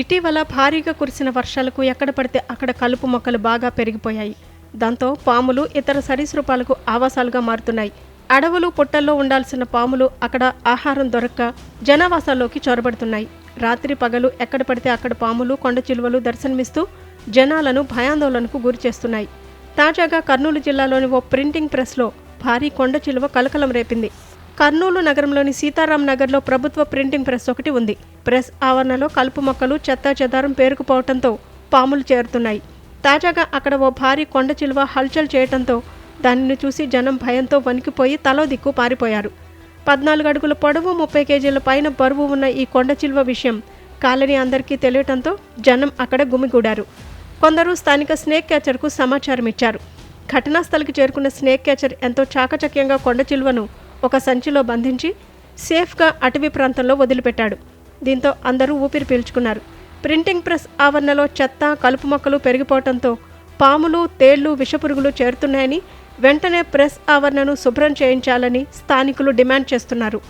ఇటీవల భారీగా కురిసిన వర్షాలకు ఎక్కడ పడితే అక్కడ కలుపు మొక్కలు బాగా పెరిగిపోయాయి. దాంతో పాములు ఇతర సరీసృపాలకు ఆవాసాలుగా మారుతున్నాయి. అడవులు పుట్టల్లో ఉండాల్సిన పాములు అక్కడ ఆహారం దొరక్క జనావాసాల్లోకి చొరబడుతున్నాయి. రాత్రి పగలు ఎక్కడ పడితే అక్కడ పాములు కొండ చిలువలు దర్శనమిస్తూ జనాలను భయాందోళనకు గురి చేస్తున్నాయి. తాజాగా కర్నూలు జిల్లాలోని ఓ ప్రింటింగ్ ప్రెస్లో భారీ కొండ చిలువ కలకలం రేపింది. కర్నూలు నగరంలోని సీతారాం నగర్లో ప్రభుత్వ ప్రింటింగ్ ప్రెస్ ఒకటి ఉంది. ప్రెస్ ఆవరణలో కలుపు మొక్కలు చెత్తా చెదారం పేరుకుపోవడంతో పాములు చేరుతున్నాయి. తాజాగా అక్కడ ఓ భారీ కొండ చిలువ హల్చల్ చేయటంతో దానిని చూసి జనం భయంతో వణికిపోయి తలో దిక్కు పారిపోయారు. పద్నాలుగు అడుగుల పొడవు ముప్పై కేజీల పైన బరువు ఉన్న ఈ కొండ చిలువ విషయం కాలనీ అందరికీ తెలియటంతో జనం అక్కడ గుమిగూడారు. కొందరు స్థానిక స్నేక్ క్యాచర్కు సమాచారం ఇచ్చారు ఘటనా స్థలికి చేరుకున్న స్నేక్ క్యాచర్ ఎంతో చాకచక్యంగా కొండ చిలువను ఒక సంచిలో బంధించి సేఫ్గా అటవీ ప్రాంతంలో వదిలిపెట్టాడు. దీంతో అందరూ ఊపిరి పీల్చుకున్నారు. ప్రింటింగ్ ప్రెస్ ఆవరణలో చెత్త కలుపు మొక్కలు పెరిగిపోవడంతో పాములు తేళ్ళు విషపురుగులు చేరుతున్నాయని వెంటనే ప్రెస్ ఆవరణను శుభ్రం చేయించాలని స్థానికులు డిమాండ్ చేస్తున్నారు.